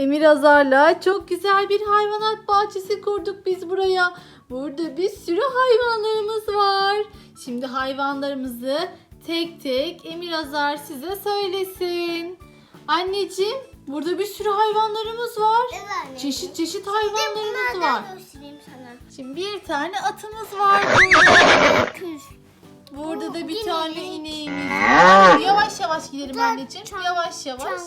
Emir Azar'la çok güzel bir hayvanat bahçesi kurduk biz buraya. Burada bir sürü hayvanlarımız var. Şimdi hayvanlarımızı tek tek Emir Azar size söylesin. Anneciğim burada bir sürü hayvanlarımız var. Evet. Çeşit çeşit hayvanlarımız var. sana. Şimdi bir tane atımız var burada. Da bir tane ineğimiz var. Yavaş yavaş gidelim anneciğim. Yavaş yavaş.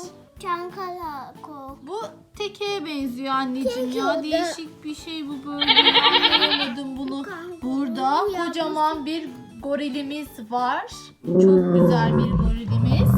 Çan, çankala ko. Bu tekeye benziyor anneciğim Teke ya. o da- Değişik bir şey bu böyle. Anlayamadım bunu. Burada kocaman bir gorilimiz var. Çok güzel bir gorilimiz.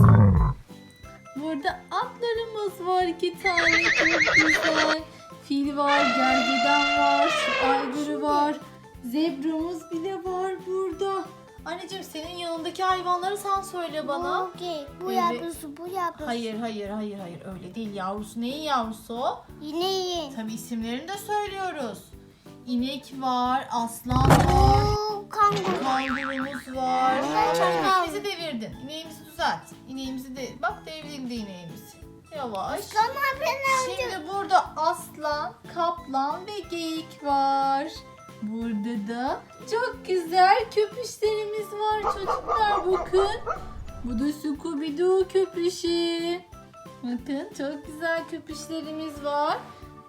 Burada atlarımız var iki tane çok güzel. Fil var, gergedan var, aygırı var. Zebramız bile var burada. Anneciğim senin yanındaki hayvanları sen söyle bana. Bu geyik, bu Evet. yavrusu, bu yavrusu. Hayır hayır hayır hayır öyle değil yavrusu. Neyin yavrusu o? İneğin. Tabii isimlerini de söylüyoruz. İnek var, aslan var, Bu kanguru. kangurumuz var. Ama çakal. ineğimizi devirdin. İneğimizi düzelt. İneğimizi de bak devrildi ineğimiz. Yavaş. Ama ben. Şimdi burada aslan, kaplan ve geyik var. Burada da çok güzel köpüşlerimiz var çocuklar bakın. Bu da Scooby-Doo köpüşü. Bakın çok güzel köpüşlerimiz var.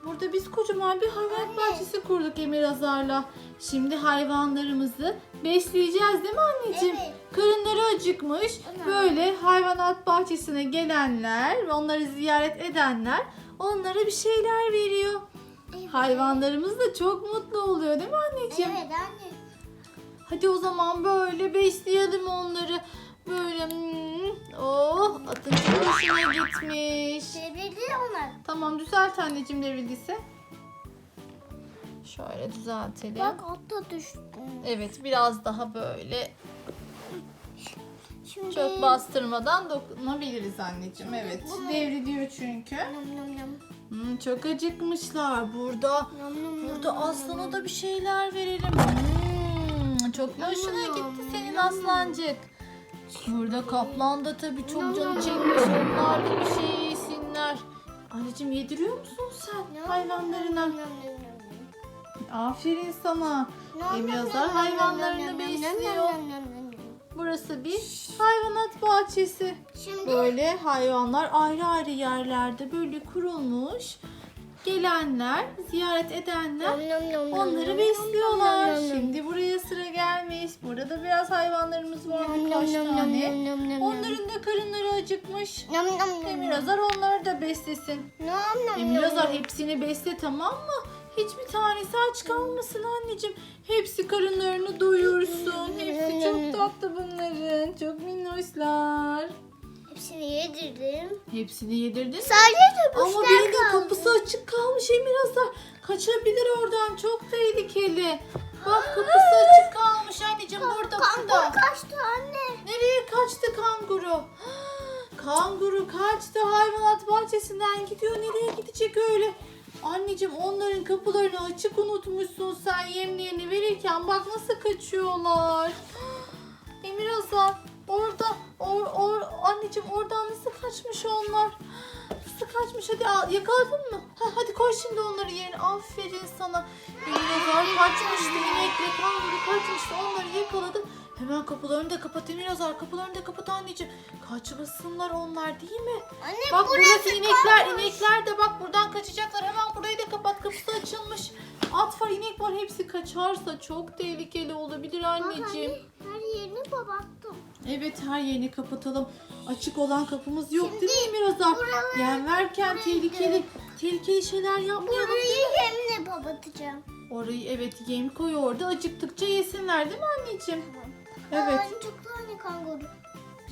Burada biz kocaman bir hayvan Anne. bahçesi kurduk Emir Azar'la. Şimdi hayvanlarımızı besleyeceğiz değil mi anneciğim? Evet. Karınları acıkmış. Ana. Böyle hayvanat bahçesine gelenler ve onları ziyaret edenler onlara bir şeyler veriyor. Hayvanlarımız da çok mutlu oluyor değil mi anneciğim? Evet anne. Hadi o zaman böyle besleyelim onları. Böyle hmm, oh atın hoşuna gitmiş. Sevgili onlar. Tamam düzelt anneciğim devrildiyse. Şöyle düzeltelim. Bak altta düştü. Evet biraz daha böyle Şimdi... çok bastırmadan dokunabiliriz anneciğim. Evet Bunu- devriliyor çünkü. Nam nam nam. Hmm, çok acıkmışlar burada. Nam nam Burada nam aslana nam. da bir şeyler verelim. Hmm, çok mu hoşuna gitti senin aslancık. Burada kaplan da tabii çok canı çekmiş. Onlar da bir şey yesinler. Anneciğim yediriyor musun sen Nam hayvanlarına? nam nam nam. Aferin sana. Nam Emir nam Azar nam nam hayvanlarını besliyor. Burası bir hayvanat bahçesi. Şimdi Böyle hayvanlar ayrı ayrı yerlerde böyle kurulmuş. Gelenler, ziyaret edenler onları besliyorlar. Şimdi buraya sıra gelmiş. Burada biraz hayvanlarımız var Nam birkaç tane. Onların da karınları acıkmış. Nam nam nam. Emir Azar onları da beslesin. Nam nam Emir nam. Azar hepsini besle tamam mı? Hiçbir tanesi aç kalmasın anneciğim. Hepsi karınlarını doyursun. Hepsi çok tatlı bunların. Çok minnoşlar. Hepsini yedirdim. Hepsini yedirdin. Sadece Ama birinin kapısı açık kalmış Emir Azar. Kaçabilir oradan. Çok tehlikeli. Bak kapısı açık kalmış anneciğim burada burada. Kanguru kaçtı anne. Nereye kaçtı kanguru? Kanguru kaçtı hayvanat bahçesinden gidiyor. Nereye gidecek öyle? Anneciğim onların kapılarını açık unutmuşsun sen yemlerini verirken bak nasıl kaçıyorlar. Emir Azar orada or, or, anneciğim oradan nasıl kaçmış onlar? Nasıl kaçmış hadi al, yakaladın mı? Ha, hadi koy şimdi onları yerine aferin sana. Emir Azar kaçmıştı inekle kanguru kaçmıştı onları yakaladım. Hemen kapılarını da kapat Emir Azar kapılarını da kapat anneciğim. Kaçmasınlar onlar değil mi? Anne Bak burası inekler kalmış. inekler de bak buradan kaçacaklar hemen burayı da kapat kapısı açılmış. At var inek var hepsi kaçarsa çok tehlikeli olabilir Bak anneciğim. anne her yerini kapattım. Evet her yerini kapatalım. Açık olan kapımız yok Şimdi değil mi Emir Azar? buraları- Yem verken tehlikeli tehlikeli şeyler yapmayalım. Burayı yemle kapatacağım. Orayı evet yem koy orada acıktıkça yesinler değil mi anneciğim? Evet. Aa, çok tane kanguru.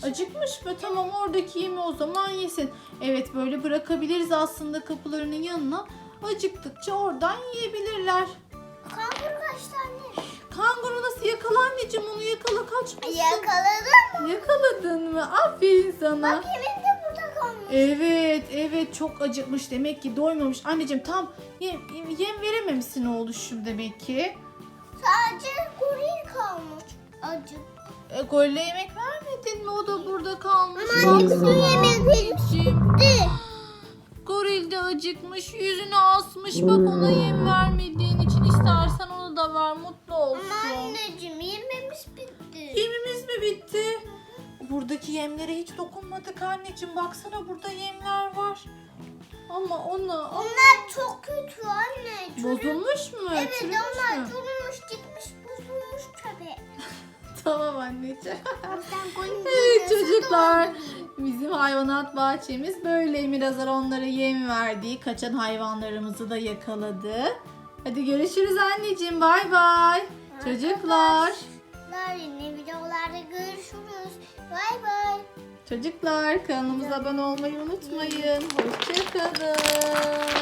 Acıkmış mı? Tamam oradaki yemi o zaman yesin. Evet böyle bırakabiliriz aslında kapılarının yanına. Acıktıkça oradan yiyebilirler. Kanguru kaçtı anne. Kanguru nasıl yakala anneciğim onu yakala kaçmasın. Yakaladın mı? Yakaladın mı? Aferin sana. Bak yemin de burada kalmış. Evet evet çok acıkmış demek ki doymamış. Anneciğim tam yem, yem verememişsin oğluşum demek ki. Sadece goril kalmış. Acı. E, golle yemek vermedin mi? O da burada kalmış. Ama anne bütün yemek bitti. Goril de acıkmış. Yüzünü asmış. Bak ona yem vermediğin için istersen onu da ver. Mutlu Ama olsun. anneciğim yemeğimiz bitti. Yemimiz mi bitti? Buradaki yemlere hiç dokunmadık anneciğim. Baksana burada yemler var. Ama onu Onlar çok kötü anne. Çocuk- bozulmuş mu? Evet Çürümüş onlar mü? tabii. Tamam anneciğim. Evet çocuklar. Bizim hayvanat bahçemiz böyle. Mirazar onlara yem verdi. Kaçan hayvanlarımızı da yakaladı. Hadi görüşürüz anneciğim. Bay bay. Çocuklar. Yeni videolarda görüşürüz. Bay bay. Çocuklar kanalımıza abone olmayı unutmayın. Hoşçakalın.